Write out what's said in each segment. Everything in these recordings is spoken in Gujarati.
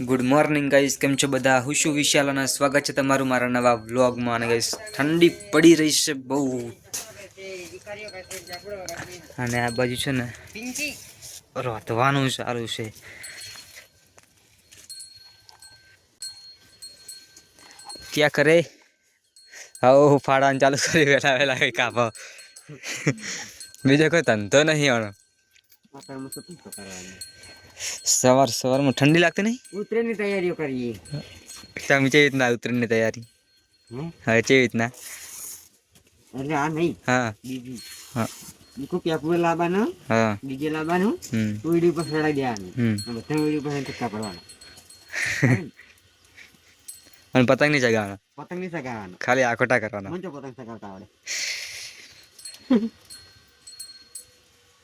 ગુડ મોર્નિંગ ગાઈસ કેમ છો બધા? હું શું વિશાલ અને સ્વાગત છે તમારું મારા નવા વ્લોગમાં અને ગાઈસ ઠંડી પડી રહી છે બહુ. અને આ બાજુ છે ને રોતવાનું સારું છે. ક્યાં કરે? હવ ફાડાને ચાલુ કરી બેઠા વેલા કઈ કાપો બીજો કોઈ ધંધો નહીં આનો. સવાર સવારમાં ઠંડી લાગતી નહીં? ઉતરેની તૈયારીઓ કરીએ. તમે કેવી રીતના ઉત્તરાયણની તૈયારી? હવે કેવી રીતના? એટલે આ નહીં. હા. બીજી. હા. લાવવાનું હા. બીજે લાવવાનું દેવાનું. અને બધા પડવાના. પતંગ નહીં ચગાવવાનો? પતંગ નહીં ખાલી આખોટા કરવાનો. મને પતંગ સગાવતા આવડે.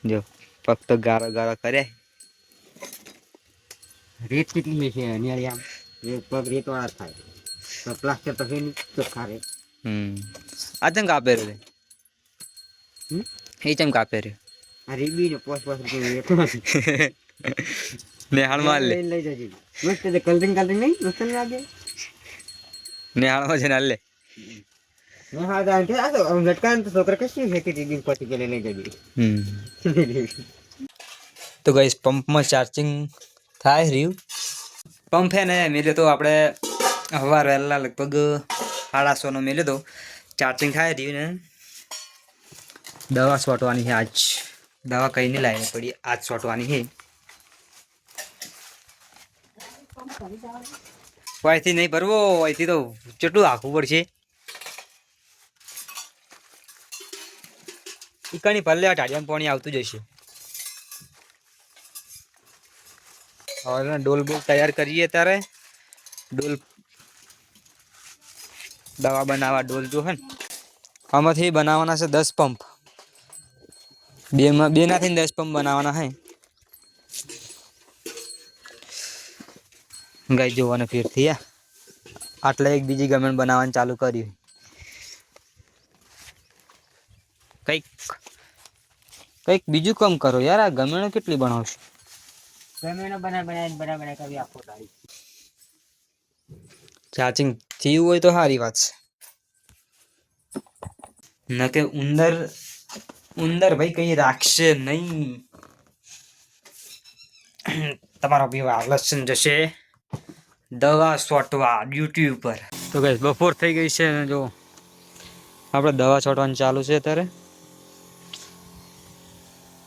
જો ફક્ત ગારો ગારો કરે રેત કેટલી છે નિયાળી આમ. રેત પગ રેત વાળા જ થાય. તો પ્લાસ્ટર તો છે નહીં ચોખ્ખા રે હમ. આ ચમ કાપે રે? હમ? એ ચમ કાપે રે? આ રીબી ને પોસ પોસ રૂપિયા રેતો નથી. નેહાળ માર લે. લઈને લઈ જજે. મસ્ત છે કલરિંગ કલરિંગ નહીં? મસ્ત નહીં લાગે? નેહાળમાં છે ને હાલ લે. મેં હા જાણ કે આ તો આમ લટકાને તો છોકરા કશું છે કે રીબી પછી પેલે લઈ જજે. હમ. તો ગઈસ પંપમાં ચાર્જિંગ થાય રહ્યું? પંપ હે ને મેલ્યો તો આપણે સવાર વહેલા લગભગ સાડા સોનો મેલ્યો તો ચાર્જિંગ થાય રહ્યું ને. દવા સોટવાની છે આજ. દવા કઈ નહીં લાવીને પડી, આજ સોટવાની છે. અહીંથી નહીં ભરવો અહીંથી તો કેટલું આખવું પડશે? ઈકાની પલ્લે આ ટાઢિયામાં પાણી આવતું જશે હવે ડોલ બોલ તૈયાર કરીએ ત્યારે ડોલ દવા બનાવવા ડોલ જો હે ને. આમાંથી બનાવવાના છે દસ પંપ. બેમાં બેનાથી દસ પંપ બનાવવાના હે. ગાઈ જોવાનું ફેરથી આટલે એક બીજી ગમેન્ટ બનાવવાનું ચાલુ કર્યું. કંઈક કંઈક બીજું કામ કરો યાર, આ ગમેણો કેટલી બનાવશો? ચાર્જિંગ થયું હોય તો સારી વાત છે. ન કે ઉંદર ઉંદર ભાઈ કઈ રાખશે નહીં. તમારો પીવા આલસન જશે. દવા છોટવા ડ્યુટી ઉપર તો ગઈ બપોર થઈ ગઈ છે જો, આપણે દવા છોટવાનું ચાલુ છે અત્યારે.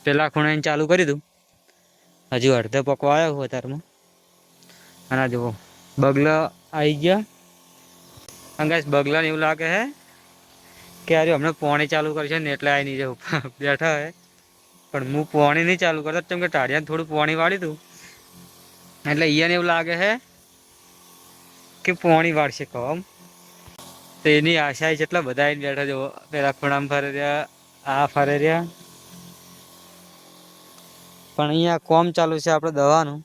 પેલા ખૂણે ચાલુ કરી દઉં. હજુ અડધો પકવા આવ્યો હું અત્યારમાં. આના જુઓ, બગલા આવી ગયા. ગાઈસ બગલાને એવું લાગે હે કે અરે હમણાં પાણી ચાલુ કરશે ને એટલે આવી નહીં જવું બેઠા હે. પણ હું પાણી નહીં ચાલુ કરતો, કેમ કે ટાઢિયાને થોડું પાણી વાળી દઉં. એટલે અહીંયાને એવું લાગે હે કે પાણી વાળશે કહો તો એની આશા જેટલા બધા બેઠા જો પેલા ખૂણામાં ફરે રહ્યા, આ ફરે રહ્યા. પણ અહીંયા કોમ ચાલુ છે આપણે દવાનું.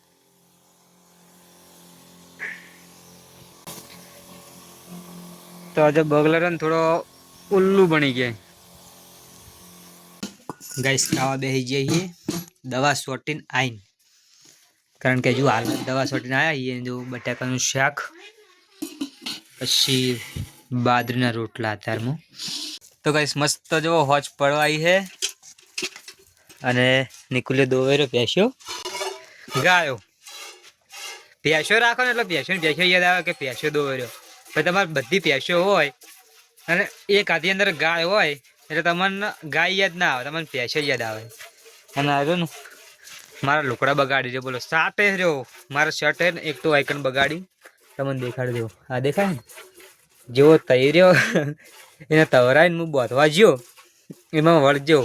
તો આજે બગલર થોડો ઉલ્લુ બની ગયા. ગાઈસ, ખાવા બેસી જઈએ દવા સોટીને આઈન. કારણ કે જો હાલ દવા સોટીને આવ્યા જો બટાકાનું શાક, પછી બાદરીના રોટલા અત્યારમાં. તો ગાઈસ, મસ્ત જો હોજ પડવાઈ છે. અને નિકુલે દોવેરો પેસ્યો ગાયો. પ્યાસ્યો રાખો ને એટલે પ્યાસ્યો પ્યાસ્યો યાદ આવે કે પ્યાસ્યો દોવેર્યો પણ તમારે બધી પ્યાસ્યો હોય અને એક હાથી અંદર ગાય હોય એટલે તમને ગાય યાદ ના આવે, તમને પ્યાસ્યો યાદ આવે. અને આવ્યો ને, મારા લુકડા બગાડી દે, બોલો સાટે રહ્યો. મારા શર્ટ એક તો આઈકન બગાડી તમને દેખાડી દેવો. આ દેખાય ને? જેવો તઈ રહ્યો એને તવરાઈને હું બોધવા જ્યો, એમાં વળજો.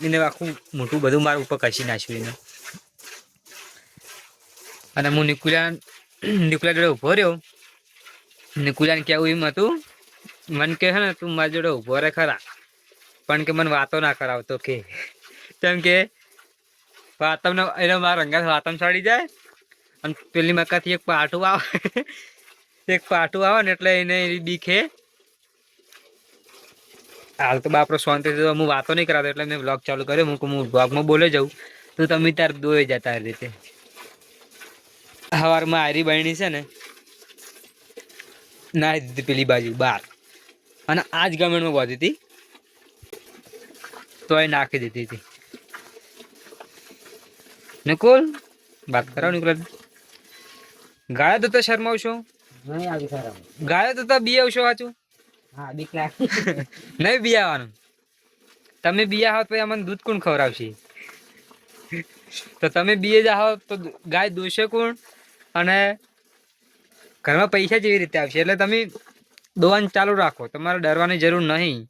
એને આખું મોટું બધું મારા ઉપર કસી નાખ્યું એને. અને હું નિકુલા નિકુલા જોડે ઊભો રહ્યો. નિકુલાને કેવું એમ હતું, મને કે છે ને તું મારી જોડે ઊભો રહે ખરા, પણ કે મને વાતો ના કરાવતો કે. કેમ કે વાતમને એને મારા રંગા વાતમ ચડી જાય, અને પેલી મકાથી એક પાટું આવે, એક પાટું આવે ને એટલે એની બીખે હાલ તો બાપરો શાંતિ હું વાતો નહીં કરાતો એટલે મેં વ્લોગ ચાલુ કર્યો હું હું વ્લોગમાં બોલે જાઉં. તો તમે તાર દોઈ જતા આ રીતે. સવારમાં આયરી બહેણી છે ને નાહી દીધી પેલી બાજુ બાર. અને આ જ ગમેન્ટમાં બોધી હતી. તો એ નાખી દીધી હતી. નિકુલ વાત કરો નિકુલ. ગાયો તો શરમાવશો? ગાયો તો બી આવશો વાંચું હા લાગે નહીં બિયાવાનું તમે બિયા હો તો અમને દૂધ કોણ ખવડાવશે? તો તમે બીએ જાઓ તો ગાય દોશે કોણ? અને ઘરમાં પૈસા જેવી રીતે આવશે. એટલે તમે દોવાનું ચાલુ રાખો. તમારે ડરવાની જરૂર નહીં.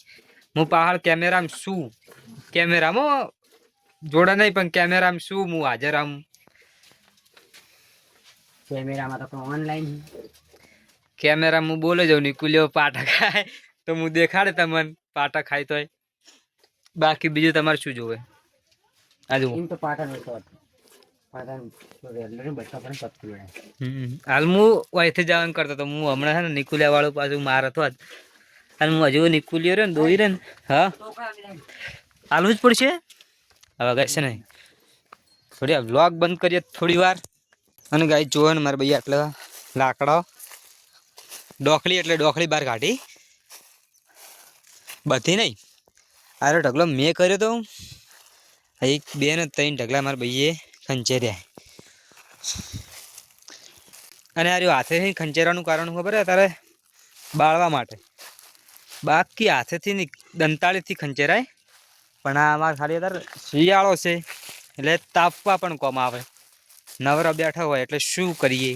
હું પહાડ કેમેરામાં શું કેમેરામાં જોડે નહીં પણ કેમેરામાં શું હું હાજર આમ કેમેરામાં તો ઓનલાઈન કેમેરામાં હું બોલે જાઉં નિકુલ્યો પાટા ખાય. તો હું દેખાડે તમને પાટા ખાય તોય. બાકી બીજું તમારે શું જોવે? આ જુઓ. તો પાટા હમ. હાલ હું અહીંથી જવાનું કરતો હતો. હું હમણાં છે ને નિકુલિયા વાળું પાછું માર હતો હાલ અને હું હજુ નિકુલિયો રહ્યો ને દોઈ રહ્યો ને. હા? હાલવું જ પડશે? હવે ગાય છે ને થોડી વ્લોગ બંધ કરીએ થોડી વાર. અને ગાય જોવે ને મારે ભાઈ આટલા લાકડા. ડોખલી એટલે ડોખલી બહાર કાઢી. બધી નહીં. આરો ઢગલો મેં કર્યો તો એક, બે ને ત્રણ ઢગલા મારા ભાઈએ ખંચેર્યા. અને આ હાથેથી ખંચેરવાનું કારણ ખબર હે તારે? બાળવા માટે. બાકી હાથેથી નહીં, દંતાળીથી ખંચેરાય. પણ આ અમારે ખાલી અત્યારે શિયાળો છે, એટલે તાપવા પણ કોમ આવે. નવરા બેઠા હોય એટલે શું કરીએ?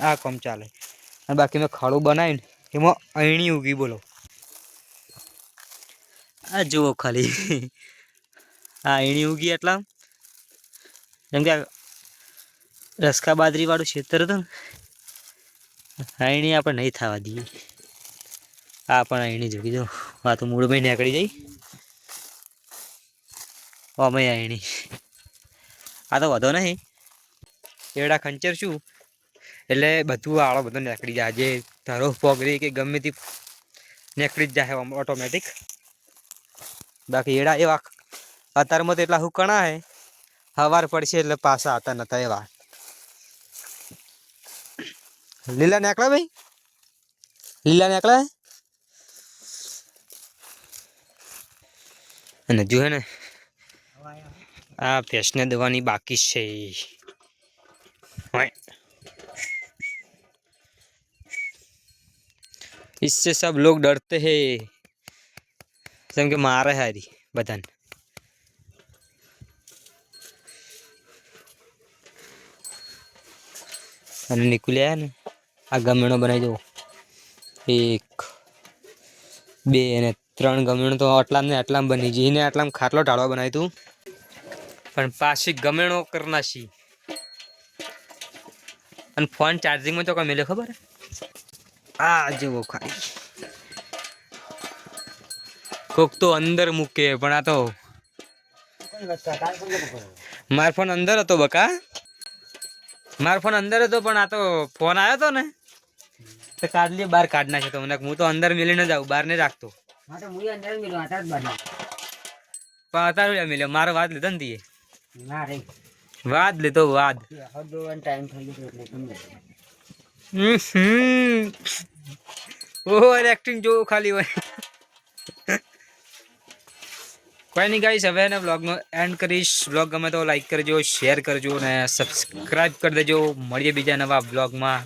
આ કોમ ચાલે. અને બાકી મેં ખાડું બનાવ્યું એમાં અહીણી ઉગી, બોલો. આ જુઓ ખાલી. આ અહીણી ઉગી એટલા જેમ કે રસકા બાજરી વાળું ખેતર હતું ને અયણી આપણે નહીં થવા દઈએ. આ પણ અહીણી જોગી જો, આ તો મૂળમાં નીકળી જાય અમે અહીણી આ તો વધો નહીં. એડા ખંચર શું? એટલે બધું આળો બધો નીકળી જાય. જે ધરો પોગરી કે ગમે તે નીકળી જ જાય ઓટોમેટિક બાકી એડા એવા અત્યારમાં તો એટલા હુકણા હે. હવાર પડશે એટલે પાછા આવતા નતા એવા. લીલા નીકળે ભાઈ? લીલા નીકળે અને જો હે ને, આ ભેંસને દવાની બાકી છે. इससे सब लोग डरते हैं જેમ કે મારે હારી બધાને અને નીકળ્યા ને આ ગમેણો બનાવી દો એક બે અને ત્રણ ગમેણો તો આટલામ ને આટલામ બની ગઈ ને આટલામ ખાટલો ઢાળવા બનાવી તું પણ પાછી ગમેણો કરના છી અને ફોન ચાર્જિંગમાં તો કોઈ મેલે ખબર હે? આ જેવો ખાઈ કોક તો અંદર મૂકે પણ આ તો. મારો ફોન અંદર હતો બકા. મારો ફોન અંદર હતો પણ આ તો ફોન આવ્યો હતો ને. તો કાઢ લે બહાર કાઢ નાખે તો મને. હું તો અંદર મેલીને જાઉં બહાર નહીં રાખતો. જ પણ અત્યારે મિલ્યો. મારો વાત લીધો ને તીએ. વાત વાદ લીધો વાત ટાઈમ થઈ ગયો એટલે સમજે ઓવર એક્ટિંગ જોવું ખાલી હોય. કોઈ નહીં ગાઈશ હવે એને બ્લોગનો એન્ડ કરીશ. બ્લોગ ગમે તો લાઈક કરજો શેર કરજો અને સબસ્ક્રાઈબ કરી દેજો. મળીએ બીજા નવા બ્લોગમાં